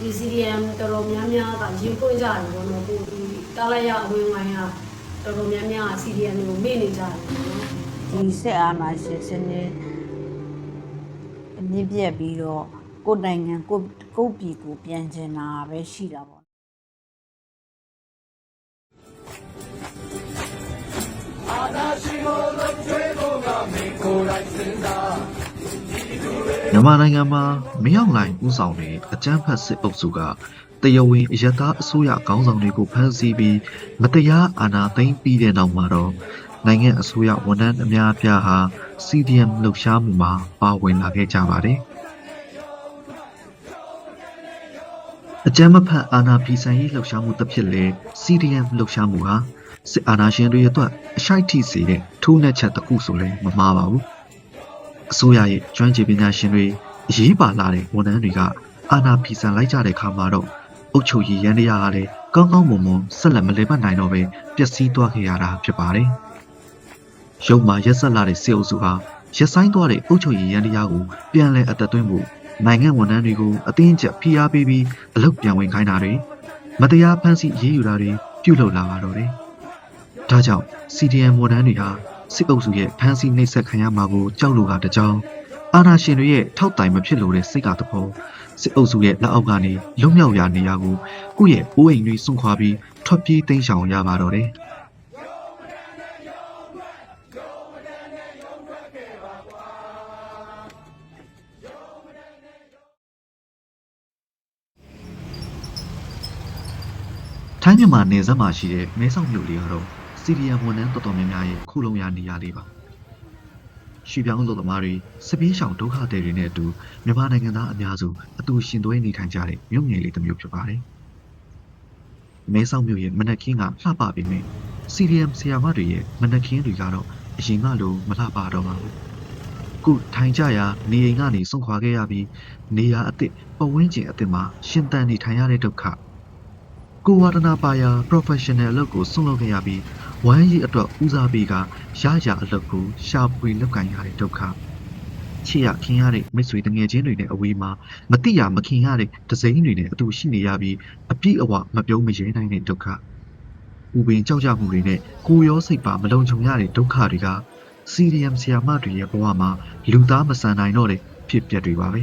ဒီ CDM တော်တော်များများကရင်ပွင့်ကြတယ်ပေါ့နော်ကိုဒီတားလိုက်ရအဝင်ဝိုင်းကတော်တော်များများက CDM ကိုမေ့နေကြတယ်ပေါ့နော်ဒီဆက်အာဏာရှင်စနစ်အမြင့်ပြတ်ပြီးတော့ကိုယ်နိုင်ငံကိုယ်ကိုယ်ပြည်ကိုပြန်ကျင်တာပဲရှိတာပေါ့မြ န်မာနိုင်ငံမှာမရောက်လိုင်ဦးဆောင်တဲ့အကြမ်းဖက်စစ်အုပ်စုကတရားဝင်အယက်သားအစိုးရခေါင်းဆောင်တွေကိုဖမ်းဆီးပြီးမတရားအာဏာသိမ်းပြီးတဲ့နောက်မှာတော့နိုင်ငံအစိုးရဝန်ထမ်းအများအပြားဟာ CDM လှုပ်ရှားမှုမှာပါဝင်လာခဲ့ကြပါတယ်။အကြမ်းမဖက်အာဏာဖီဆန်ရေးလှုပ်ရှားမှုတစ်ဖြစ်လေ CDM လှုပ်ရှားမှုဟာစစ်အာဏာရှင်တွေအတွက်အရှိုက်ထိစေတဲ့ထိုးနှက်ချက်တစ်ခုဆိုလည်းမမှားပါဘူး။ အစိုးရရဲ့ကျွမ်းကျင်ပညာရှင်တွေအရေးပါလာတဲ့ဝန်ထမ်းတွေကအာဏာဖီဆန်လိုက်ကြတဲ့ခါမှာတော့အုတ်ချုပ်ရည်ရန်တရားကလည်းကောင်းကောင်းမွန်မွန်ဆက်လက်မလည်ပတ်နိုင်တော့ပဲပျက်စီးသွားခဲ့ရတာဖြစ်ပါတယ်။ရုံမှာရက်ဆက်လာတဲ့စေအုပ်စုဟာရက်ဆိုင်သွားတဲ့အုတ်ချုပ်ရည်ရန်တရားကိုပြန်လည်အသက်သွင်းဖို့နိုင်ငံဝန်ထမ်းတွေကိုအတင်းအကျပ်ဖိအားပေးပြီးအလုပ်ပြန်ဝင်ခိုင်းတာတွေမတရားဖမ်းဆီးအရေးယူတာတွေပြုလုပ်လာပါတော့တယ်။ဒါကြောင့် CDM ဝန်ထမ်းတွေဟာ စစ်အုပ်စုရဲ့ဖမ်းဆီးနှိပ်စက်ခံရမှာကိုကြောက်လို့ကတကြောင်အာဏာရှင်တွေရဲ့ထောက်တိုင်မဖြစ်လို့တဲ့စိတ်ကတဖောစစ်အုပ်စုရဲ့လက်အောက်ကနေလွတ်မြောက်ရာနေရာကိုကိုယ့်ရဲ့အိုးအိမ်တွေစွန့်ခွာပြီးထွက်ပြေးတိမ်းရှောင်ရပါတော့တယ်ထိုင်းမြန်မာနယ်စပ်မှာရှိတဲ့မဲဆောက်မြို့လေးကတော့ စီရီယံဝန်ထမ်းတော်တော်များများရဲ့ခုလုံးရနေရာလေးပါရွှေပြောင်းလို့သမားတွေစပင်းရှောင်ဒုက္ခသည်တွေနဲ့အတူမြန်မာနိုင်ငံသားအများစုအတူရှင်သွေးနေထိုင်ကြတဲ့မြို့ငယ်လေးတစ်မျိုးဖြစ်ပါတယ်။မဲဆောက်မြို့ရဲ့မနက်ခင်းကလှပပေမဲ့ CDM ဆရာမတွေရဲ့မနက်ခင်းတွေကတော့အရင်ကလိုမလှပတော့ပါဘူး။ခုထိုင်ကြရာနေအိမ်ကနေစွန့်ခွာခဲ့ရပြီးနေရာအစ်စ်ပတ်ဝန်းကျင်အစ်စ်မှာရှင်သန်နေထိုင်ရတဲ့ဒုက္ခကိုဝါဒနာပါယာ professional အလုပ်ကိုစွန့်လုပ်ခဲ့ရပြီး ဝမ်းရည်အတွက်ဦးစားပေးကရရအလုပ်ကိုရှာဖွေလုပ်ကင်ရတဲ့ဒုက္ခချစ်ရခင်ရတဲ့မိတ်ဆွေတငယ်ချင်းတွေနဲ့အဝေးမှာမတိရမခင်ရတဲ့ဒဇိမ်းတွေနဲ့အတူရှိနေရပြီးအပြည့်အဝမပြုံးမရဲနိုင်တဲ့ဒုက္ခဥပင်ကြောက်ကြမှုတွေနဲ့ကိုယ်ရောစိတ်ပါမလုံခြုံရတဲ့ဒုက္ခတွေက CDM ဆရာမတွေရဲ့ဘဝမှာလူသားမဆန်နိုင်တော့တဲ့ဖြစ်ပျက်တွေပါပဲ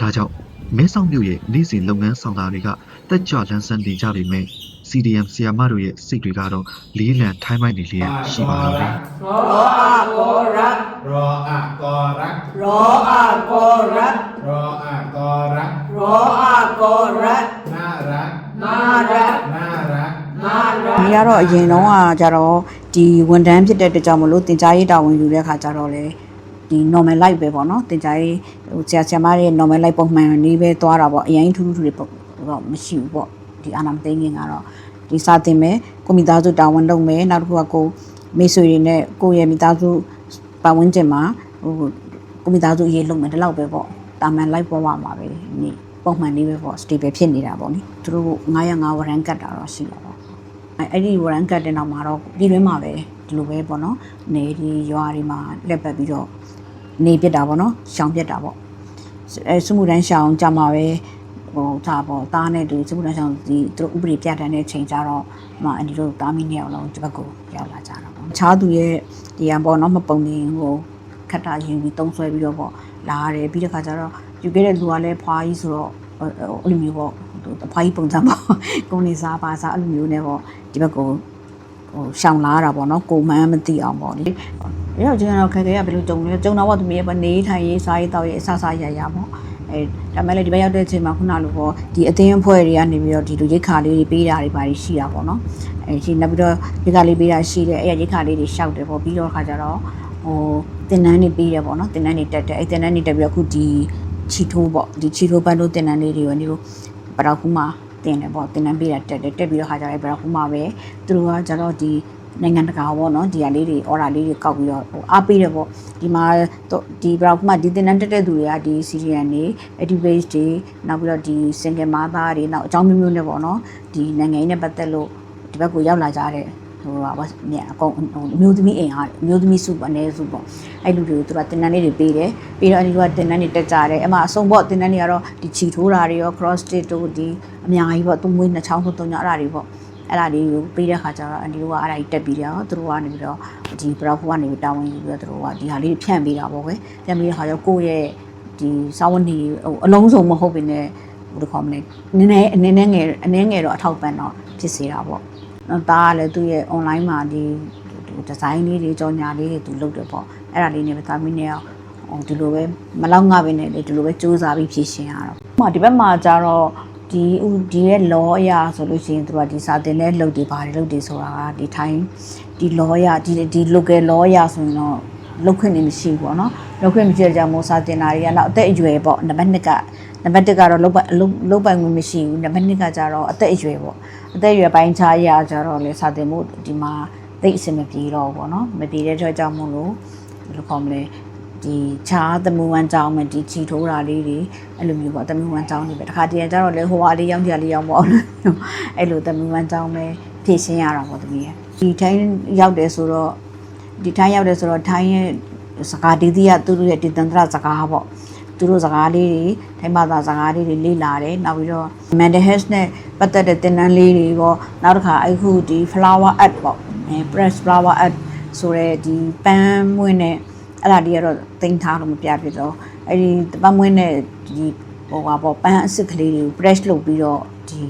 ဒါကြောင့်မဲဆောက်မြို့ရဲ့နေ့စဉ်လုပ်ငန်းဆောင်တာတွေကတက်ကြွလန်းဆန်းနေကြပေမဲ့ CDM ဆရာမတို့ရဲ့စိတ်တွေကတော့လေးလံထိုင်းမိုက်နေလျက်ရှိပါတော့တယ်ရောအကောရက်ရောအကောရက်ရောအကောရက်ရောအကောရက်ရောအကောရက်နာရက်နာရက်နာရက်နာရက်ဒီကတော့အရင်တော့ကကြတော့ဒီဝန်တန်းဖြစ်တဲ့အတွက်ကြောင့်မလို့တင် जा ရေးတာဝန်ယူတဲ့အခါကျတော့လေဒီ normal light ပဲပေါ့နော်တင် जा ရေးဟိုဆရာဆရာမတွေ normal light ပုံမှန်နေပဲသွားတာပေါ့အရင်ထူးထူးတွေပေါ့တော့မရှိဘူးပေါ့ ဒီအာနာမသိငင်ကတော့ဒီစာတင်မယ်ကိုမိသားစုတာဝန်လုပ်မယ်နောက်တစ်ခုကကိုမိတ်ဆွေတွေနဲ့ကိုယ့်ရဲ့မိသားစုပတ်ဝန်းကျင်မှာဟိုကိုမိသားစုအရေးလုပ်မယ်ဒီလောက်ပဲပေါ့တာမန် life ပေါ်မှာပါပဲနေပုံမှန်နေပဲပေါ့ stable ဖြစ်နေတာပေါ့နိသူတို့905ဝရန်ကတ်တာတော့ရှိတာပေါ့အဲ့အဲ့ဒီဝရန်ကတ်တဲ့နောက်မှာတော့ပြည်တွင်းမှာပဲဒီလိုပဲပေါ့နော်နေဒီရွာတွေမှာလက်ပတ်ပြီးတော့နေပြစ်တာပေါ့နော်ရှောင်ပြစ်တာပေါ့အဲစမှုတန်းရှောင်ကြမှာပဲ ဟိုဒါပေါ့တားနဲ့တူစမှုတန်းရှောင်ဒီသူတို့ဥပဒေပြဋ္ဌာန်းတဲ့ချိန်ကြတော့မအန်ဒီတို့တားမီနှစ်ယောက်လုံးဒီဘက်ကိုရောက်လာကြတာပေါ့ခြားသူရဲ့ဒီရန်ပေါ့နော်မပုံနေဟိုခက်တာယူပြီးတုံးဆွဲပြီးတော့ပေါ့လာရတယ်ပြီးတဲ့ခါကျတော့ယူခဲ့တဲ့လူကလည်းဖွာကြီးဆိုတော့အဲ့လိုမျိုးပေါ့ဖွာကြီးပုံစံပေါ့ကိုနေစားပါစားအဲ့လိုမျိုးနဲ့ပေါ့ဒီဘက်ကိုဟိုရှောင်လာရတာပေါ့နော်ကိုမှန်းမသိအောင်ပေါ့လေအဲ့တော့ကျွန်တော်ခက်ခဲရဘယ်လိုကြုံလဲကြုံတော့ပေါ့သူမရဲ့ပေါ့နေထိုင်ရေးစားရေးတောက်ရေးအဆဆရရပေါ့ အဲဒါမဲ့လေဒီဘက်ရောက်တဲ့အချိန်မှာခုနလိုပေါ့ဒီအသင်းအဖွဲ့တွေကနေပြီးတော့ဒီလိုရိတ်ခါလေးတွေပေးတာတွေပါရှိတာပေါ့နော်အဲရှိနောက်ပြီးတော့ရိတ်ခါလေးပေးတာရှိတယ်အဲ့ရရိတ်ခါလေးတွေရှောက်တယ်ပေါ့ပြီးတော့ခါကျတော့ဟိုတင်နန်းတွေပေးတယ်ပေါ့နော်တင်နန်းတွေတက်တယ်အဲ့တင်နန်းတွေတက်ပြီးတော့အခုဒီချီထိုးပေါ့ဒီချီထိုးပန်းတို့တင်နန်းလေးတွေရောဒီလိုပတောက်ခုမှာတင်တယ်ပေါ့တင်နန်းပေးတာတက်တယ်တက်ပြီးတော့ခါကျတော့ပတောက်ခုမှာပဲသူတို့ကကျတော့ဒီ နိုင်ငံတကာပေါ့နော်ဒီဟာလေးတွေအော်ဒါလေးတွေကောက်ပြီးတော့ဟိုအားပေးတယ်ပေါ့ဒီမှာတော့ဒီဘရောက်မှဒီတင်တန်းတက်တဲ့သူတွေကဒီ CGN တွေ activist တွေနောက်ပြီးတော့ဒီ single mother တွေနောက်အကြောင်းမျိုးမျိုးနဲ့ပေါ့နော်ဒီနိုင်ငံရေးနဲ့ပတ်သက်လို့ဒီဘက်ကိုရောက်လာကြတဲ့ဟိုပါမြအကုန်ဟိုအမျိုးသမီးအိမ်ဟာအမျိုးသမီးစုပေါ့အနေစုပေါ့အဲ့လူတွေကိုသူကတင်တန်းလေးတွေပေးတယ်ပြီးတော့အဲ့ဒီကတင်တန်းတွေတက်ကြတယ်အဲ့မှာအစုံပေါ့တင်တန်းတွေကတော့ဒီချီထိုးတာတွေရော cross stitch တို့ဒီအများကြီးပေါ့သူမွေးနှစ်ချောင်းဆိုတုံညအဲ့ဒါတွေပေါ့ အဲ့ဒါလေးကိုပေးတဲ့ခါကျတော့အန်ဒီတို့ကအဲ့ဒါကြီးတက်ပြီးတော့သူတို့ကနေပြီးတော့ဒီ browser ကနေပြီးတာဝန်ယူပြီးတော့သူတို့ကဒီဟာလေးဖြန့်ပေးတာပေါ့ကွယ်ဖြန့်ပေးတဲ့ခါကျတော့ကိုယ့်ရဲ့ဒီစာဝန်နေဟိုအလုံးစုံမဟုတ်ဘဲနဲ့ဘယ်လိုခေါ်မလဲနည်းနည်းအနည်းနည်းငယ်အနည်းငယ်တော့အထောက်ပံ့တော့ဖြစ်စေတာပေါ့နော်ဒါကလည်းသူ့ရဲ့ online မှာဒီဒီဇိုင်းလေးတွေကြော်ညာလေးတွေသူလုပ်တယ်ပေါ့အဲ့ဒါလေးနဲ့ပဲတာမီနဲ့ဟိုဒီလိုပဲမလောက်ငါပဲနဲ့လေဒီလိုပဲစူးစမ်းပြီးဖြည့်ရှင်ရတော့။ဟိုဒီဘက်မှာကျတော့ ဒီဥဒီရဲ့ law အရာဆိုလို့ရှိရင်သူကဒီစာတင်တဲ့လုပ်တွေပါတယ်လုပ်တွေဆိုတာကဒီထိုင်းဒီ law အရာဒီဒီ local law အရာဆိုရင်တော့လုပ်ခွင့်နေမရှိဘူးပေါ့နော်။လုပ်ခွင့်မရှိတဲ့ကြောင့်မို့စာတင်တာတွေကနောက်အသက်အရွယ်ပေါ့နံပါတ်1ကနံပါတ်1ကတော့လုပ်ပိုင်လုပ်လုပ်ပိုင်ခွင့်မရှိဘူးနံပါတ်2ကကျတော့အသက်အရွယ်ပေါ့အသက်အရွယ်ပိုင်းခြားအရာကျတော့လေစာတင်မှုဒီမှာသိအဆင်မပြေတော့ဘူးပေါ့နော်မပြေတဲ့အတွက်ကြောင့်မို့လို့ဘယ်လိုခေါ်မလဲ ဒီချားသမူဝမ်းကြောင်းမယ်ဒီချီထိုးတာလေးတွေအဲ့လိုမျိုးပေါ့သမူဝမ်းကြောင်းတွေပဲတခါတည်းကျတော့လေဟိုဟာလေးရောင်းကြလေးရောင်းပေါ့အဲ့လိုသမူဝမ်းကြောင်းပဲဖြည့်ရှင်းရတာပေါ့တမီးရဲ့ဒီထိုင်းရောက်တယ်ဆိုတော့ဒီထိုင်းရောက်တယ်ဆိုတော့ထိုင်းရဲ့စကားဒီဒီကသူတို့ရဲ့ဒီတန်တရစကားပေါ့သူတို့စကားလေးတွေထိုင်းဘာသာစကားလေးတွေလေ့လာတယ်နောက်ပြီးတော့ mental health နဲ့ပတ်သက်တဲ့သင်တန်းလေးတွေပေါ့နောက်တစ်ခါအခုဒီ flower art ပေါ့အဲ press flower art ဆိုရဲဒီပန်းမွင့်နဲ့ အဲ့ဒါဒီကတော့တင်ထားလို့မပြပြတော့အဲ့ဒီတပတ်မွေးနဲ့ဒီဟိုပါပေါ့ပန်းအစ်စ်ကလေးတွေကို brush လုပ်ပြီးတော့ဒီ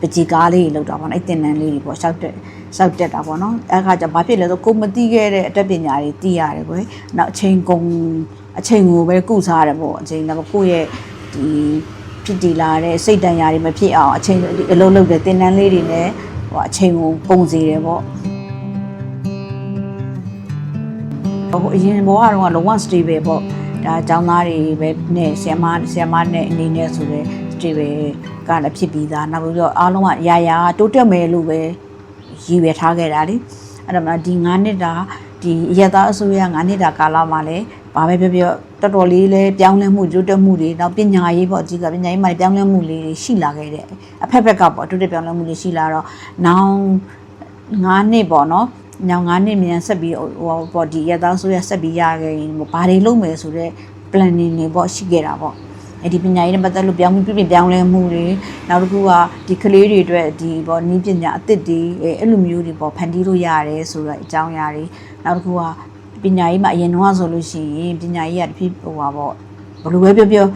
ပကြီးကားလေးတွေလောက်တာပေါ့နော်အဲ့တင်နန်းလေးတွေပေါ့ရှောက်တက်ရှောက်တက်တာပေါ့နော်အဲ့ခါကျဘာဖြစ်လဲဆိုကိုမတိခဲ့တဲ့အတတ်ပညာတွေသိရတယ်ကွယ်နောက်အချိန်ကုန်အချိန်ကိုပဲကုစားရတယ်ပေါ့အချိန်တော့ကိုယ့်ရဲ့ဒီဖြစ်တည်လာတဲ့စိတ်တန်ရာတွေမဖြစ်အောင်အချိန်အလုံးလုံးတဲ့တင်နန်းလေးတွေနဲ့ဟိုအချိန်ကိုကုန်စေတယ်ပေါ့ ဟိုအရင်ဘဝကတော့လုံးဝ stable ပေါ့ဒါအကြောင်းသားတွေပဲနဲ့ဆီယမဆီယမနဲ့အနေနဲ့ဆိုတော့ stable ကလည်းဖြစ်ပြီးသားနောက်ပြီးတော့အားလုံးကရာရာတိုးတက်မယ်လို့ပဲရည်ရွယ်ထားခဲ့တာလေအဲ့ဒါမှဒီ9နှစ်တာဒီရရသားအစိုးရ9နှစ်တာကာလမှာလည်းဘာပဲပြောပြောတော်တော်လေးလဲပြောင်းလဲမှုတိုးတက်မှုတွေနောက်ပညာရေးပေါ့အကြီးကပညာရေးမှာပြောင်းလဲမှုလေးတွေရှိလာခဲ့တဲ့အဖက်ဖက်ကပေါ့တိုးတက်ပြောင်းလဲမှုတွေရှိလာတော့နောင်9နှစ်ပေါ့နော် ညောင်9နှစ်မြန်ဆက်ပြီးဟိုပေါ့ဒီရသားဆိုရဆက်ပြီးရခဲ့ရင်ဘာတွေလုပ်မယ်ဆိုတော့ planning တွေပေါ့ရှိခဲ့တာပေါ့အဲ့ဒီပညာရေးနဲ့ပတ်သက်လို့ပြောင်းပြီးပြင်ပြောင်းလဲမှုတွေနောက်တစ်ခုကဒီကလေးတွေအတွက်ဒီပေါ့နီးပညာအသစ်တွေအဲ့အဲ့လိုမျိုးတွေပေါ့ဖန်တီးလို့ရတယ်ဆိုတော့အကြောင်းအရာတွေနောက်တစ်ခုကပညာရေးမှာအရင်တော့ဆိုလို့ရှိရင်ပညာရေးကတဖြည်းဟိုပါပေါ့ဘယ်လိုပဲပြောပြော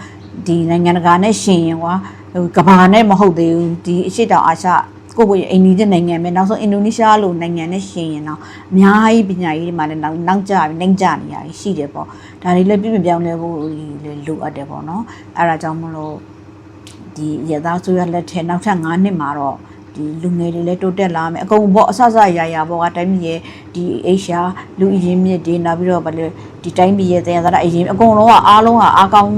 ဒီနိုင်ငံတကာနဲ့ရှင်ရင်ကွာဟိုကမ္ဘာနဲ့မဟုတ်သေးဘူးဒီအရှိတောင်အာရှ ကိုယ့်ကိုယ်အိန္ဒိယနိုင်ငံပဲနောက်ဆုံးအင်ဒိုနီးရှားလိုနိုင်ငံနဲ့ရှင်ရင်တော့အများကြီးပညာရေးတွေမှာလည်းနောက်နောက်ကျပြီးနှိမ့်ကျနေရတယ်ရှိတယ်ပေါ့ဒါတွေလည်းပြပြပြောင်းလဲဖို့လည်းလိုအပ်တယ်ပေါ့နော်အဲ့ဒါကြောင့်မလို့ဒီရသားဆိုရလက်ထဲနောက်ထပ်9နှစ်မှာတော့ဒီလူငယ်တွေလည်းတိုးတက်လာမယ်အကုန်ပေါ့အဆဆရရပေါ့ကတိုင်းပြည်ရဲ့ဒီအေရှာလူအရင်မြစ်တွေနောက်ပြီးတော့ဗလေဒီတိုင်းပြည်ရဲ့တရားသာအရင်အကုန်လုံးကအားလုံးကအားကောင်း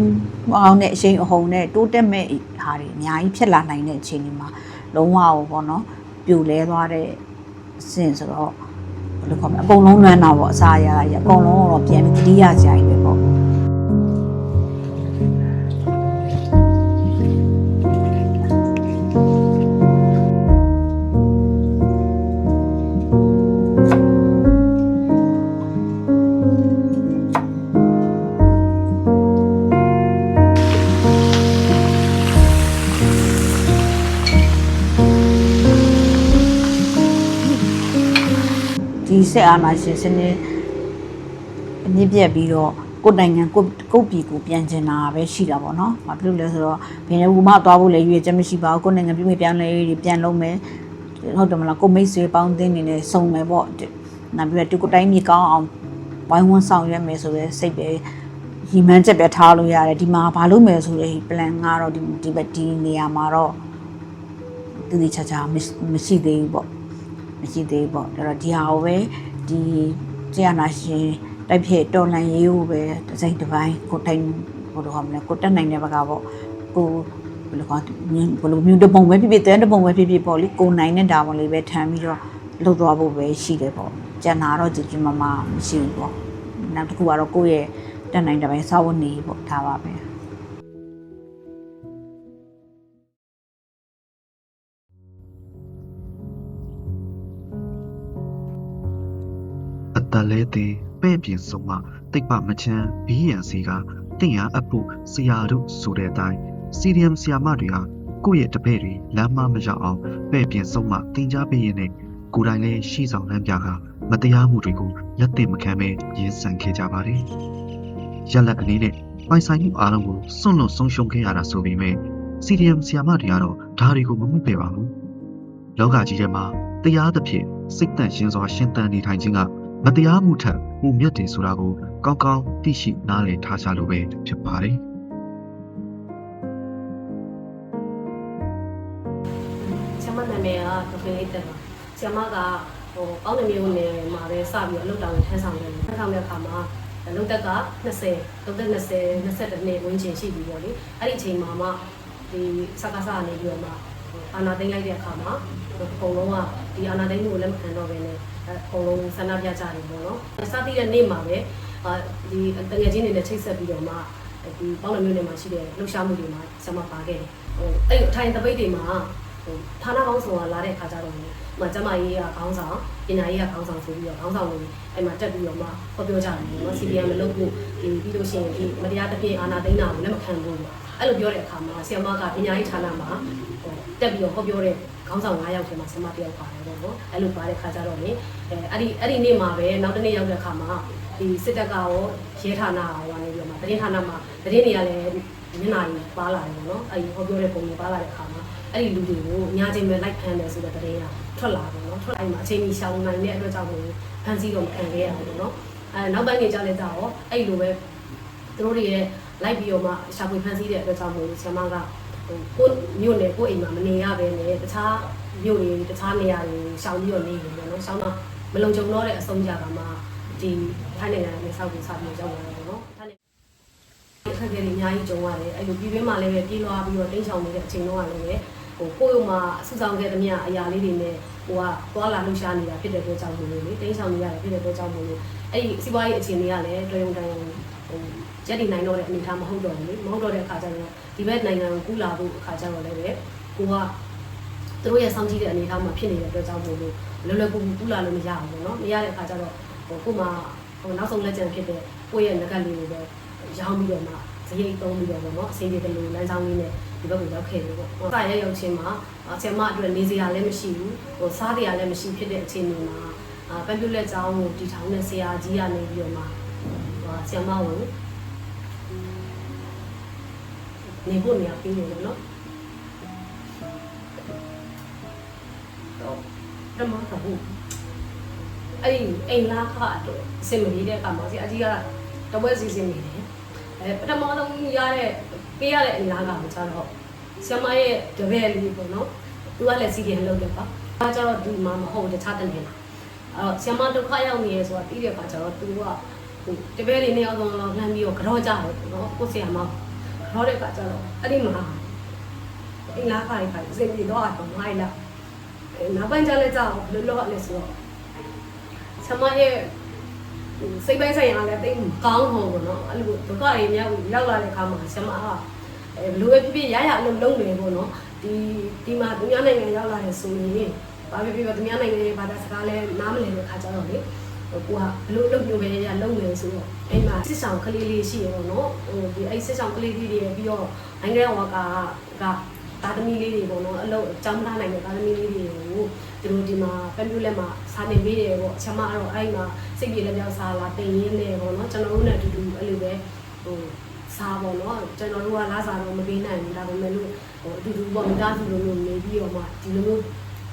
အောင်တဲ့အချိန်အဟုန်နဲ့တိုးတက်မဲ့ဟာတွေအများကြီးဖြစ်လာနိုင်တဲ့အချိန်ဒီမှာ လုံးဝပေါ့နော်ပြိုလဲသွားတဲ့အဆင့်ဆိုတော့ဘယ်လိုခေါ်မလဲအကုန်လုံးလွမ်းတာပေါ့အစားရရအကုန်လုံးတော့ပြန်ပြီးတတိယကြိုင်ပဲပေါ့ စစ်အာဏာရှင်စနစ်အမြင့်ပြတ်ပြီးတော့ကိုယ်နိုင်ငံကိုယ်ကိုယ်ပြည်ကိုပြန်ကျင်တာပဲရှိတာပေါ့နော်။ဘာဖြစ်လို့လဲဆိုတော့ဘယ်နေဘူးမှသွားဖို့လည်းရွေးချက်မရှိပါဘူး။ကိုယ်နိုင်ငံပြည်မြေပြန်လဲရေးပြန်လုံးမယ်။ဟုတ်တယ်မလားကိုမိတ်ဆွေပေါင်းသင်းနေနဲ့စုံမယ်ပေါ့။နောက်ပြီးတော့ဒီကိုယ်တိုင်းမြေကောင်းအောင်ဝိုင်းဝန်းဆောင်ရွက်မယ်ဆိုတဲ့စိတ်ပဲရီမန်းချက်ပဲထားလို့ရတယ်။ဒီမှာဘာလုပ်မယ်ဆိုတဲ့ plan ကတော့ဒီဒီဘက်ဒီနေရာမှာတော့တည်တည်ချာချာမရှိသေးဘူးပေါ့။ မရှိသေးဘူးပေါ့ဒါတော့ဒီဟာကိုပဲဒီကျရနာရှင်တိုက်ဖြစ်တော်လန်ရေးကိုပဲတစ်စိတ်တစ်ပိုင်းကိုတိုင်ဘယ်လိုဟောမလဲကိုတက်နိုင်တဲ့ဘက်ကပေါ့ကိုဘယ်လိုခေါ်ဘယ်လိုမျိုးတပုံပဲဖြစ်ဖြစ်တဲ့တပုံပဲဖြစ်ဖြစ်ပေါ့လေကိုနိုင်တဲ့ဒါပုံလေးပဲထမ်းပြီးတော့လှုပ်သွားဖို့ပဲရှိတယ်ပေါ့ကျန်တာတော့ကြည်ကြည်မမမရှိဘူးပေါ့နောက်တစ်ခုကတော့ကိုယ့်ရဲ့တက်နိုင်တဲ့ပိုင်းစာဝန်နေပေါ့ဒါပါပဲ သက်လဲသည်ပဲ့ပြင်ဆုံးမှတိတ်ပမချမ်းဘီးရန်စီကတင့်ရအပ်ဖို့ဆရာတို့ဆိုတဲ့အတိုင်းစီရီယမ်ဆရာမတွေဟာကိုယ့်ရဲ့တပည့်တွေလမ်းမမရောက်အောင်ပဲ့ပြင်ဆုံးမှတင် जा ပေးရင်းနဲ့ကိုယ်တိုင်လည်းရှိဆောင်လမ်းပြကမတရားမှုတွေကိုလက်သင့်မခံဘဲရင်ဆန်ခဲ့ကြပါတယ်။ရက်လက်အနေနဲ့ပိုင်ဆိုင်မှုအားလုံးကိုစွန့်လွတ်ဆုံးရှုံးခဲ့ရတာဆိုပေမဲ့စီရီယမ်ဆရာမတွေကတော့ဒါတွေကိုမမှုခဲ့ပါဘူး။လောကကြီးထဲမှာတရားသဖြင့်စိတ်တန့်ရှင်းစွာရှင်းတန်နေထိုင်ခြင်းက မတရားမှုထက်ပိုမြတ်တယ်ဆိုတာကိုကောင်းကောင်းသိရှိနားလည်ထားကြလို့ပဲဖြစ်ပါတယ်။ဆရာမနာမည်ကဒေါက်တာလေးတက်ပါဆရာမကဟိုအောက်နမျိုးနယ်မှာပဲစပြီးအလုပ်တောင်ထမ်းဆောင်တယ်ထမ်းဆောင်တဲ့အခါမှာအလုပ်တက်က20လုပ်သက်20 22နှစ်ဝန်းကျင်ရှိပြီပေါ့လေအဲ့ဒီအချိန်မှာမှဒီစကားစားနေပြီးတော့မှအာနာသိမ့်လိုက်တဲ့အခါမှာအကုန်လုံးကဒီအာနာသိမ့်မှုကိုလက်မခံတော့ဘဲနဲ့ အကုန်လုံးဆန္ဒပြကြတယ်ပေါ့နော်စသည့်တဲ့နေ့မှာပဲအာဒီတငယ်ချင်းတွေနဲ့ချိတ်ဆက်ပြီးတော့မှဒီပေါင်းနမျိုးနယ်မှာရှိတဲ့လှုပ်ရှားမှုတွေမှာဆရာမပါခဲ့တယ်ဟိုအဲ့အထိုင်တပိတ်တွေမှာဟိုဌာနကောင်းဆောင်ကလာတဲ့ခါကျတော့လေဟိုကျမကြီးကခေါင်းဆောင်ပညာရေးကခေါင်းဆောင်ဆိုပြီးတော့ခေါင်းဆောင်တွေအဲ့မှာတက်ပြီးတော့မှဟောပြောကြတယ်နော် CDM မလုပ်ဘူးဒီပြီးလို့ရှိရင်ဒီမတရားတစ်ပြည့်အာဏာသိမ်းတာကိုလက်မခံဘူးအဲ့လိုပြောတဲ့အခါမှာဆီယမကပညာရေးဌာနမှာဟိုတက်ပြီးတော့ဟောပြောတဲ့ ခေါင်းဆောင်9ယောက်ထဲမှာဆီယမတစ်ယောက်ပါတယ်ပေါ့နော်အဲ့လိုပါတဲ့ခါကျတော့လေအဲအဲ့ဒီအဲ့ဒီနေ့မှာပဲနောက်တစ်နေ့ရောက်တဲ့အခါမှာဒီစစ်တပ်ကရောရဲဌာနရောကနေပြီးတော့မှတရင်ဌာနမှာတရင်တွေကလည်းမျက်နှာကြီးပါလာတယ်ပေါ့နော်အဲ့ဒီဟောပြောတဲ့ပုံတွေပါလာတဲ့အခါမှာအဲ့ဒီလူတွေကိုညာချင်းပဲလိုက်ဖမ်းတယ်ဆိုတဲ့တဲ့ရထွက်လာတယ်နော်ထွက်လာရင်အချိန်ကြီးရှောင်းနိုင်တဲ့အတွက်ကြောင့်မို့ဖမ်းဆီးတော့မခံခဲ့ရဘူးနော်အဲနောက်ပိုင်းနေကြလဲကြတော့အဲ့လိုပဲသူတို့တွေရဲ့လိုက်ပြီးတော့မှရှာဖွေဖမ်းဆီးတဲ့အတွက်ကြောင့်မို့ဆရာမက ဟိုကိုမြို့နယ်ကိုအိမ်မှာမနေရဘဲနဲ့တခြားမြို့တွေတခြားနေရာတွေရှောင်ပြီးတော့နေနေတယ်နော်ရှောင်းတော့မလုံခြုံတော့တဲ့အဆုံးကြတာမှဒီထိုင်းနိုင်ငံနဲ့ဆောက်ပြီးဆောက်ပြီးရောက်လာတယ်နော်ထိုင်းအခက်အခဲတွေအများကြီးကြုံရတယ်အဲ့လိုပြည်တွင်းမှာလည်းပဲပြေးလွှားပြီးတော့တင်းချောင်နေတဲ့အချိန်တော့လည်းပဲဟိုကိုယ့်ရုံမှာစုဆောင်ခဲ့သမျှအရာလေးတွေနဲ့ဟိုကသွားလာလှူရှားနေတာဖြစ်တဲ့အတွက်ကြောင့်မို့လို့လေတင်းချောင်နေရတယ်ဖြစ်တဲ့အတွက်ကြောင့်မို့လို့အဲ့ဒီစီးပွားရေးအခြေအနေကလည်းတော်ရုံတန်ရုံဟိုရက်တည်နိုင်တော့တဲ့အနေအထားမဟုတ်တော့ဘူးလေမဟုတ်တော့တဲ့အခါကျတော့ ဒီဘက်နိုင်ငံကိုကူးလာဖို့အခါကျတော့လည်းပဲကိုကသူတို့ရဲ့စောင့်ကြည့်တဲ့အနေအထားမှာဖြစ်နေတဲ့အတွက်ကြောင့်မို့လို့လောလောကူကူကူးလာလို့မရဘူးပေါ့နော်မရတဲ့အခါကျတော့ဟိုကိုမှဟိုနောက်ဆုံးလက်ကျန်ဖြစ်တဲ့ကိုယ့်ရဲ့ငကတ်လေးကိုပဲရောင်းပြီးတော့မှဇရိတ်သုံးပြီးတော့ပေါ့နော်အစီအပြေတလူလမ်းကြောင်းလေးနဲ့ဒီဘက်ကိုရောက်ခဲ့တယ်ပေါ့။စာရဲရောက်ချင်းမှာဆရာမအတွက်နေစရာလည်းမရှိဘူး။ဟိုစားတရားလည်းမရှိဖြစ်တဲ့အချိန်တွေမှာအာပန်ပြူလက်ကျောင်းကိုဒီထောင်နဲ့ဆရာကြီးကနေပြီးတော့မှဟိုဆရာမကို နေဖို့နေရာပြီးနေတယ်နော်။တော့ဓမ္မကဘူးအဲ့ဒီအိမ်လာခအတွက်အစင်မကြီးတဲ့အခါမှာဆရာကြီးကတပွဲစီစဉ်နေတယ်။အဲပထမဆုံးရတဲ့ပေးရတဲ့အင်လာကမကြတော့ဆရာမရဲ့တပည့်လေးပေါ့နော်။သူကလည်းစီရင်လုပ်တယ်ပါ။အဲကြတော့ဒီမှာမဟုတ်တခြားတနေလား။အဲဆရာမဒုက္ခရောက်နေရဲဆိုတာပြီးတဲ့အခါကျတော့သူကဟိုတပည့်လေးနှစ်ယောက်ဆုံးလောက်လှမ်းပြီးတော့ကြောကြတယ်ပေါ့နော်။ကိုဆရာမ ကြောတဲ့အခါကျတော့အဲ့ဒီမှာအင်လာခါရီခါစင်ပြီးတော့တော့မိုင်းလာ။နောက်ပိုင်းကျလည်းကြောက်ဘယ်လိုလုပ်ရလဲဆိုတော့ဆရာမရဲ့စိတ်ပိုင်းဆိုင်ရာလည်းတိတ်ကောင်းဟောပေါ့နော်အဲ့လိုဒုက္ခတွေများရောက်လာတဲ့အခါမှာဆရာမကအဲဘလိုပဲဖြစ်ဖြစ်ရရအလုပ်လုပ်နေပေါ့နော်ဒီဒီမှာသူများနိုင်ငံရောက်လာတယ်ဆိုရင်ဘာဖြစ်ဖြစ်သူများနိုင်ငံရဲ့ဘာသာစကားလဲနားမလည်တဲ့ခါကျတော့လေဟိုကဘလို့အလုပ်မျိုးပဲရရလုပ်နေဆိုတော့ အဲ့မှာစစ်ဆောင်ကလေးလေးရှိရပေါ့နော်ဟိုဒီအဲ့စစ်ဆောင်ကလေးလေးတွေပြီးတော့နိုင်ငံဝါကာကတာသမီလေးတွေပေါ့နော်အလုပ်အကြောင်းသားနိုင်တဲ့တာသမီလေးတွေကိုသူတို့ဒီမှာပန်ပြူလက်မှာစာနေပေးတယ်ပေါ့အချမကတော့အဲ့မှာစိတ်ပြေလက်ပြောက်စားလာတင်ရင်းနေပေါ့နော်ကျွန်တော်တို့နဲ့အတူတူအဲ့လိုပဲဟိုစားပေါ့နော်ကျွန်တော်တို့ကလာစားတော့မပေးနိုင်ဘူးဒါပေမဲ့လို့ဟိုအတူတူပေါ့မိသားစုလိုမျိုးနေပြီးတော့မှဒီလိုမျိုး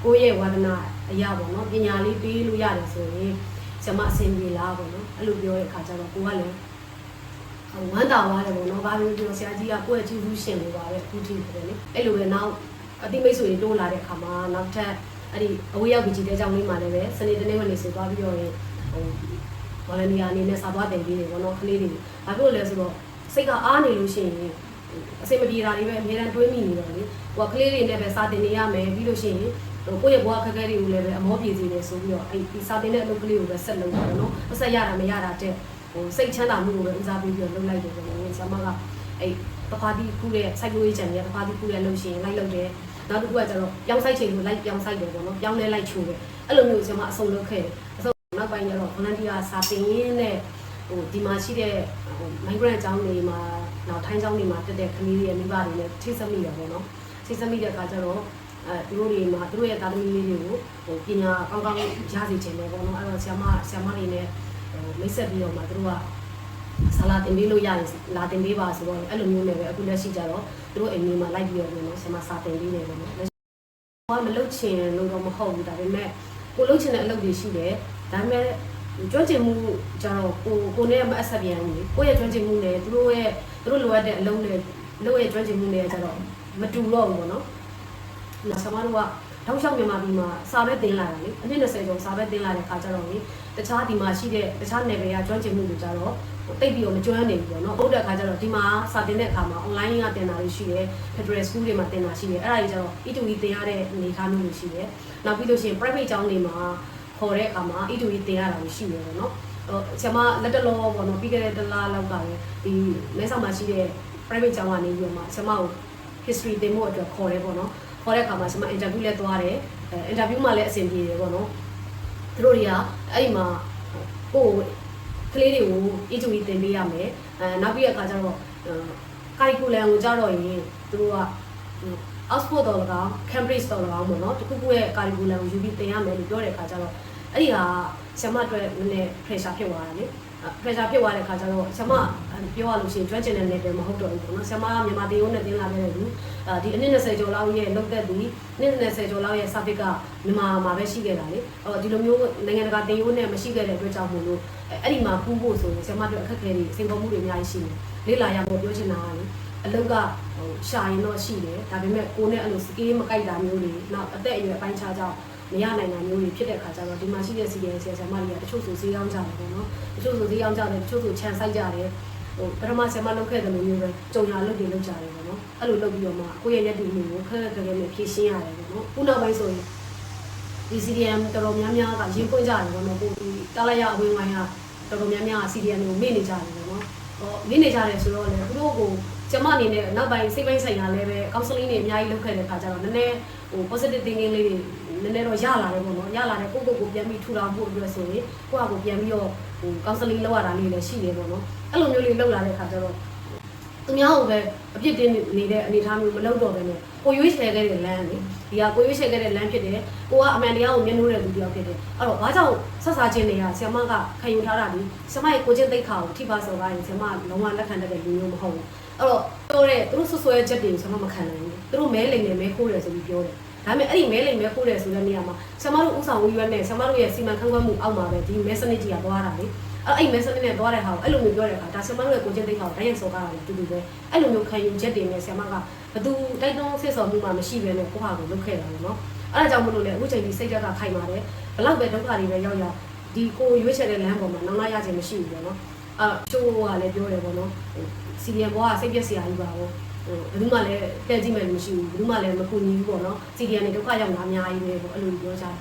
ကိုယ့်ရဲ့ဝါဒနာအရာပေါ့နော်ပညာလေးပေးလို့ရတယ်ဆိုရင် ကျမအဆင်ပြေလားပေါ့နော်အဲ့လိုပြောတဲ့အခါကျတော့ကိုကလည်းဝမ်းတာသွားတယ်ပေါ့နော်ဘာလို့ပြောဆရာကြီးကကိုယ့်ရဲ့ကျူးကျူးရှင်နေပါပဲအခုထိတယ်လေအဲ့လိုပဲနောက်အတိမိတ်ဆွေတိုးလာတဲ့အခါမှာနောက်ထပ်အဲ့ဒီအဝေးရောက်ပြီးကြည့်တဲ့အကြောင်းလေးမှလည်းပဲစနေတနေ့ဝင်နေဆိုသွားပြီးတော့ရင်ဟိုဗော်လန်တီယာအနေနဲ့စာသွားတင်ပေးတယ်ပေါ့နော်ကလေးတွေဘာဖြစ်လို့လဲဆိုတော့စိတ်ကအားနေလို့ရှိရင်အစိမပြေတာတွေပဲအများတန်းတွေးမိနေတယ်လေဟိုကကလေးတွေနဲ့ပဲစာတင်နေရမယ်ပြီးလို့ရှိရင် ဟိုကိုယ့်ရဲ့ဘဝခက်ခဲတွေကိုလည်းပဲအမောပြေစေတယ်ဆိုပြီးတော့အဲ့ဒီစာတင်တဲ့အလုပ်ကလေးကိုပဲဆက်လုပ်တာပေါ့နော်အဆက်ရတာမရတာတဲ့ဟိုစိတ်ချမ်းသာမှုကိုပဲဦးစားပေးပြီးတော့လုပ်လိုက်တယ်ပေါ့နော်ဆရာမကအဲ့တခါတီးခုတဲ့ psych ရေးချန်တွေကတခါတီးခုတဲ့လုပ်ရှင်လိုက်လုပ်တယ်နောက်တစ်ခုကကျတော့ပြောင်းဆိုင်ချိန်ကိုလိုက်ပြောင်းဆိုင်တယ်ပေါ့နော်ပြောင်းလဲလိုက်ချိုးတယ်အဲ့လိုမျိုးဆရာမအဆုံးလုပ်ခဲ့တယ်အဆုံးနောက်နောက်ပိုင်းကျတော့ volunteer စာတင်ရင်းနဲ့ဟိုဒီမှာရှိတဲ့ဟို migrant အကြောင်းတွေမှာနောက်ထိုင်းအကြောင်းတွေမှာတက်တဲ့ကလေးတွေရဲ့မိဘတွေနဲ့ထိစပ်မိရပေါ့နော်ထိစပ်မိတဲ့အခါကျတော့ အဲသူတို့တွေမှာသူတို့ရဲ့တာသမီလေးတွေကိုဟိုပညာကောင်းကောင်းရစေချင်တယ်ပေါ့နော်အဲ့တော့ဆရာမဆရာမတွေနဲ့ဟိုမိတ်ဆက်ပြီးတော့မှသူတို့ကဆလာတင်ပေးလို့ရရင်လာတင်ပေးပါဆိုတော့အဲ့လိုမျိုးနဲ့ပဲအခုလက်ရှိကြတော့သူတို့အိမ်မျိုးမှာလိုက်ပြီးတော့နော်ဆင်မစာတင်ပေးတယ်ပေါ့နော်လက်ရှိကမလုပ်ချင်လို့တော့မဟုတ်ဘူးဒါပေမဲ့ကိုလုပ်ချင်တဲ့အလုပ်တွေရှိတယ်ဒါပေမဲ့ကြွကျင်မှုကြတော့ကိုကိုနဲ့မအဆက်ပြန်ဘူးကိုရဲ့ကြွကျင်မှုနဲ့သူတို့ရဲ့သူတို့လိုအပ်တဲ့အလုပ်နဲ့လုပ်ရဲ့ကြွကျင်မှုနဲ့ကြတော့မတူတော့ဘူးပေါ့နော်။ ဆမတို့ကတောက်လျှောက်မြန်မာပြည်မှာစာပဲတင်လာတာလေအနည်း20ကျော်စာပဲတင်လာတဲ့ခါကျတော့လေတခြားဒီမှာရှိတဲ့တခြားနယ်ပယ်ကကျွမ်းကျင်မှုတွေကြတော့တိတ်ပြီးတော့မကျွမ်းနေဘူးပေါ့နော်ဟုတ်တဲ့ခါကျတော့ဒီမှာစာတင်တဲ့အခါမှာ online ကတင်တာတွေရှိတယ် Federal School တွေမှာတင်တာရှိတယ်အဲ့ဒါကြီးကျတော့ E2E တင်ရတဲ့အနေအထားမျိုးတွေရှိတယ်နောက်ပြီးလို့ရှိရင် private ကျောင်းတွေမှာခေါ်တဲ့အခါမှာ E2E တင်ရတာတွေရှိတယ်ပေါ့နော်ဟိုဆရာမလက်တလောပေါ့နော်ပြီးခဲ့တဲ့တစ်လားလောက်ကလည်းဒီမဲဆောက်မှာရှိတဲ့ private ကျောင်းကနေပြီးတော့မှဆရာမကို history တင်ဖို့အတွက်ခေါ်တယ်ပေါ့နော် ခေါ်တဲ့အခါမှာဆရာမ interview လဲသွားတယ်အဲ interview မှာလည်းအဆင်ပြေတယ်ပေါ့နော်သူတို့တွေကအဲ့ဒီမှာကိုယ်ကလေးတွေကို E2E တင်ပေးရမယ်အဲနောက်ပြီးတဲ့အခါကျတော့ curriculum ကိုကြတော့ရင်သူတို့က Oxford တော်၎င်း Cambridge တော်၎င်းပေါ့နော်တခုခုရဲ့ curriculum ကိုယူပြီးသင်ရမယ်လို့ပြောတဲ့အခါကျတော့အဲ့ဒီဟာဆရာမအတွက်နည်းနည်း pressure ဖြစ်သွားတာလေ pressure ဖြစ်သွားတဲ့အခါကျတော့ဆရာမပြောရလို့ရှိရင်ကျွမ်းကျင်တဲ့ level မဟုတ်တော့ဘူးပေါ့နော်ဆရာမကမြန်မာတေယိုးနဲ့တင်လာခဲ့တဲ့လူဒီအနည်း20ကျော်လောက်ရဲ့လောက်သက်ဒီအနည်း20ကျော်လောက်ရဲ့ service ကမြန်မာမှာပဲရှိခဲ့တာလေအော်ဒီလိုမျိုးနိုင်ငံတကာတေယိုးနဲ့မရှိခဲ့တဲ့အတွက်ကြောင့်မို့လို့အဲ့ဒီမှာကူးဖို့ဆိုရင်ဆရာမတို့အခက်အခဲတွေစိန်ခေါ်မှုတွေအများကြီးရှိတယ်လေးလာရဖို့ပြောချင်တာကလေအလုတ်ကဟိုရှာရင်တော့ရှိတယ်ဒါပေမဲ့ကိုယ်နဲ့အဲ့လိုစကေးမကိုက်တာမျိုးတွေနောက်အသက်အရွယ်အပိုင်းခြားကြောင့် မရနိုင်တာမျိုးတွေဖြစ်တဲ့ခါကျတော့ဒီမှာရှိတဲ့စီရင်ဆရာဆရာမတွေကတချို့ဆိုဈေးကောင်းကြတယ်ပေါ့နော်တချို့ဆိုဈေးကောင်းကြတယ်တချို့ဆိုခြံဆိုင်ကြတယ်ဟိုပထမဆရာမလုပ်ခဲ့တယ်လို့မျိုးပဲကြုံရလုပ်တွေလုပ်ကြတယ်ပေါ့နော်အဲ့လိုလုပ်ပြီးတော့မှကိုယ့်ရဲ့ရက်တည်မှုကိုခက်ခက်ခဲခဲနဲ့ဖြည့်ရှင်းရတယ်ပေါ့နော်ခုနောက်ပိုင်းဆိုရင်ဒီ CDM တော်တော်များများကရင်းပွင့်ကြတယ်ပေါ့နော်ကိုဒီတားလိုက်ရအဝင်းဝိုင်းကတော်တော်များများက CDM ကိုမေ့နေကြတယ်ပေါ့နော်ဟောမေ့နေကြတယ်ဆိုတော့လေသူတို့ကိုကျမအနေနဲ့နောက်ပိုင်းစိတ်ပိုင်းဆိုင်ရာလည်းပဲ counseling တွေအများကြီးလုပ်ခဲ့တဲ့ခါကျတော့နည်းနည်းဟို positive thinking လေးတွေန ည်းနည်းတော့ရလာတယ်ပေါ့နော်ရလာတယ်ကိုယ့်ကိုယ်ကိုပြန်ပြီးထူထောင်ဖို့အတွက်ဆိုရင်ကိုယ့်ဟာကိုယ်ပြန်ပြီးတော့ဟိုကောင်ဆယ်လင်းလုပ်ရတာလေးလည်းရှိတယ်ပေါ့နော်အဲ့လိုမျိုးလေးလုပ်လာတဲ့ခါကျတော့သူများကိုပဲအပြစ်တင်နေတဲ့အနေအထားမျိုးမလုပ်တော့ဘဲနဲ့ကိုရွေးချယ်ခဲ့တဲ့လမ်းလေဒီကကိုရွေးချယ်ခဲ့တဲ့လမ်းဖြစ်တယ်ကိုကအမှန်တရားကိုမျက်နှိုးတဲ့လူတစ်ယောက်ဖြစ်တယ်အဲ့တော့ဘာကြောင့်ဆက်စားခြင်းတွေကဆ iam မကခံယူထားတာဒီဆ iam မရဲ့ကိုချင်းသိက္ခာကိုထိပါစော်ကားရင်ဆ iam မလုံးဝလက်ခံတတ်တဲ့လူမျိုးမဟုတ်ဘူးအဲ့တော့ပြောတဲ့သူတို့ဆွဆွဲချက်တွေကိုဆ iam မမခံနိုင်ဘူးသူတို့မဲလိမ်နေမဲခိုးတယ်ဆိုပြီးပြောတယ် ဒါပေမဲ့အဲ့ဒီမဲလိမ်မဲခိုးတယ်ဆိုတဲ့နေရာမှာဆမတို့ဥဆောင်ဝီရွက်နဲ့ဆမတို့ရဲ့စီမံခန့်ခွဲမှုအောက်မှာပဲဒီမဲစနစ်ကြီးကသွားတာလေအဲ့အဲ့မဲစနစ်နဲ့သွားတဲ့ဟာကိုအဲ့လိုမျိုးပြောတဲ့အခါဒါဆမတို့ရဲ့ကိုချင်းသိက္ခာကိုတိုင်းရိုက်စော်ကားတာလေတူတူပဲအဲ့လိုမျိုးခံယူချက်တွေနဲ့ဆမကဘသူတိုက်တွန်းဆစ်စော်မှုမှမရှိဘဲနဲ့ကိုဟာကိုလုပ်ခဲ့တာလေနော်အဲ့ဒါကြောင့်မလို့လေအခုချိန်ဒီစိတ်ဓာတ်ကခိုင်ပါတယ်ဘလောက်ပဲဒုက္ခတွေပဲရောက်ရောက်ဒီကိုရွေးချယ်တဲ့လမ်းပေါ်မှာနောက်လာရခြင်းမရှိဘူးပေါ့နော်အဲ့ချိုးကလည်းပြောတယ်ပေါ့နော်စီဒီအမ်ဘောကစိတ်ပြက်စရာကြီးပါဘော ဟိုဘယ်သူမှလည်းတဲ့ကြည့်မယ်လို့မရှိဘူးဘယ်သူမှလည်းမကူညီဘူးပေါ့နော်စီဒီကနေဒုက္ခရောက်တာအများကြီးပဲပေါ့အဲ့လိုပြောကြတယ်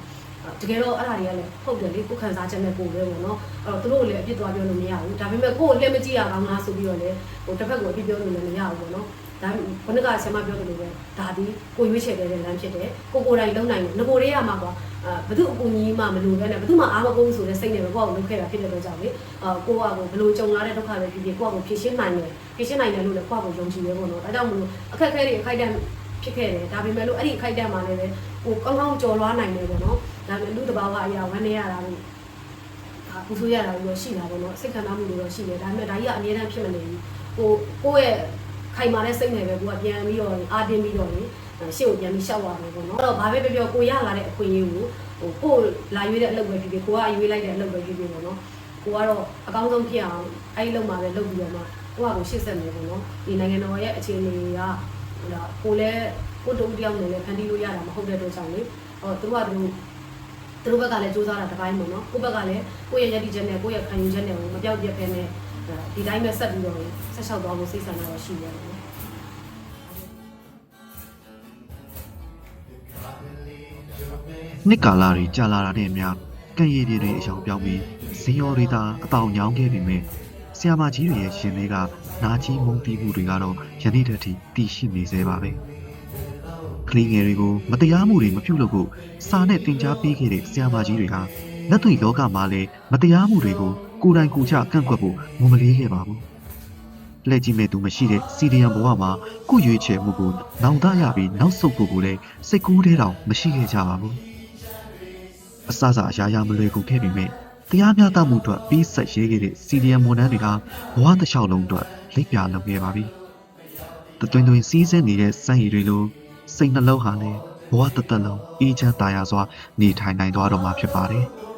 တကယ်တော့အဲ့ဒါတွေကလည်းဟုတ်တယ်လေကိုယ်ခံစားချက်နဲ့ကိုယ်ပဲပေါ့နော်အဲ့တော့သူတို့လည်းအပြစ်သွားပြောလို့မရဘူးဒါပေမဲ့ကိုယ်လက်မကြည့်ရကောင်းလားဆိုပြီးတော့လေဟိုတစ်ဖက်ကိုအပြစ်ပြောလို့လည်းမရဘူးပေါ့နော် ဒါခုနကဆရာမပြောသလိုပဲဒါဒီကိုရွေးချယ်တဲ့လမ်းဖြစ်တယ်ကိုကိုယ်တိုင်လုံးနိုင်တယ်ငကိုတွေကမှကွာအာဘယ်သူအကူကြီးမှမလိုပဲနဲ့ဘယ်သူမှအားမကုန်ဆိုတဲ့စိတ်နဲ့ပဲကိုယ့်ကိုလုပ်ခဲ့တာဖြစ်တဲ့အတွက်ကြောင့်လေအာကိုကကိုဘယ်လိုကြုံလာတဲ့ဒုက္ခပဲဖြစ်ဖြစ်ကိုကကိုဖြေရှင်းနိုင်တယ်ဖြေရှင်းနိုင်တယ်လို့လည်းကိုကကိုယုံကြည်ရဲပေါ့နော်ဒါကြောင့်မလို့အခက်အခဲတွေအခိုက်အတန့်ဖြစ်ခဲ့တယ်ဒါပေမဲ့လို့အဲ့ဒီအခိုက်အတန့်မှာလည်းပဲဟိုကောင်းကောင်းကြော်လွားနိုင်တယ်ပေါ့နော်ဒါပေမဲ့လူတစ်ဘာဝအရာဝမ်းနေရတာလို့အာပူဆိုးရတာလို့ရှိတာပေါ့နော်စိတ်ခံစားမှုတွေတော့ရှိတယ်ဒါပေမဲ့ဒါကြီးကအမြဲတမ်းဖြစ်မနေဘူးဟိုကိုယ့်ရဲ့ ခိုင်မာတဲ့စိတ်နဲ့ပဲကိုကပြန်ပြီးတော့အားတင်းပြီးတော့လေရှေ့ကိုပြန်ပြီးရှောက်ရတယ်ပေါ့နော်အဲ့တော့ဘာပဲပြောပြောကိုရလာတဲ့အခွင့်အရေးကိုဟိုကိုလာရွေးတဲ့အလုပ်ပဲဖြစ်ဖြစ်ကိုကရွေးလိုက်တဲ့အလုပ်ပဲဖြစ်ဖြစ်ပေါ့နော်ကိုကတော့အကောင်းဆုံးဖြစ်အောင်အဲ့ဒီလုပ်မှာပဲလုပ်ပြီးတော့မှကိုကကိုရှေ့ဆက်မယ်ပေါ့နော်ဒီနိုင်ငံတော်ရဲ့အခြေအနေကဟိုလားကိုလည်းကိုတုံးတယောက်နဲ့လည်းဖန်တီးလို့ရတာမဟုတ်တဲ့အတွက်ကြောင့်လေဟောသူကသူသူတို့ဘက်ကလည်းစူးစမ်းတာတစ်ပိုင်းပေါ့နော်ကိုယ့်ဘက်ကလည်းကိုယ့်ရဲ့ရည်တည်ချက်နဲ့ကိုယ့်ရဲ့ခံယူချက်နဲ့မပြောက်ပြက်ပဲနဲ့ ဒီတိုင်းပဲဆက်ပြီးတော့ဆက်လျှောက်သွားဖို့စိတ်ဆန္ဒတော့ရှိရတယ်ပေါ့နော်နှစ်ကာလတွေကြာလာတာနဲ့အမျှကံရည်တွေတွေအယောင်ပြောင်းပြီးဇင်ရော်တွေသာအတောင်ညောင်းခဲ့ပြီမဲ့ဆရာမကြီးတွေရဲ့ရှင်တွေကနာကြီးမုန်းတီးမှုတွေကတော့ယနေ့တည်းထိတည်ရှိနေသေးပါပဲကလေးငယ်တွေကိုမတရားမှုတွေမပြုလုပ်ဖို့စာနဲ့တင် जा ပေးခဲ့တဲ့ဆရာမကြီးတွေဟာလက်တွေ့လောကမှာလည်းမတရားမှုတွေကို ကိုယ်တိုင်ကိုယ်ချကန့်ကွက်ဖို့မမလေးခဲ့ပါဘူးလှည့်ကြည့်မဲ့သူမရှိတဲ့စီဒီယံဘဝမှာကိုယ်ရွေးချယ်မှုကိုနောင်တရပြီးနောက်ဆုတ်ဖို့ကိုလည်းစိတ်ကူးတဲ့တောင်မရှိခဲ့ကြပါဘူးအစစအရာရာမလွယ်ကူခဲ့ပေမဲ့တရားမျှတမှုအတွက်ပြီးဆက်ရေးခဲ့တဲ့စီဒီယံဝန်ထမ်းတွေကဘဝတစ်လျှောက်လုံးအတွက်လိပ်ပြလုပ်ခဲ့ပါပြီတသွင်သွင်စီးစင်းနေတဲ့စံရည်တွေလိုစိတ်နှလုံးဟာလည်းဘဝတစ်သက်လုံးအေးချမ်းသာယာစွာနေထိုင်နိုင်သွားတော့မှာဖြစ်ပါတယ်။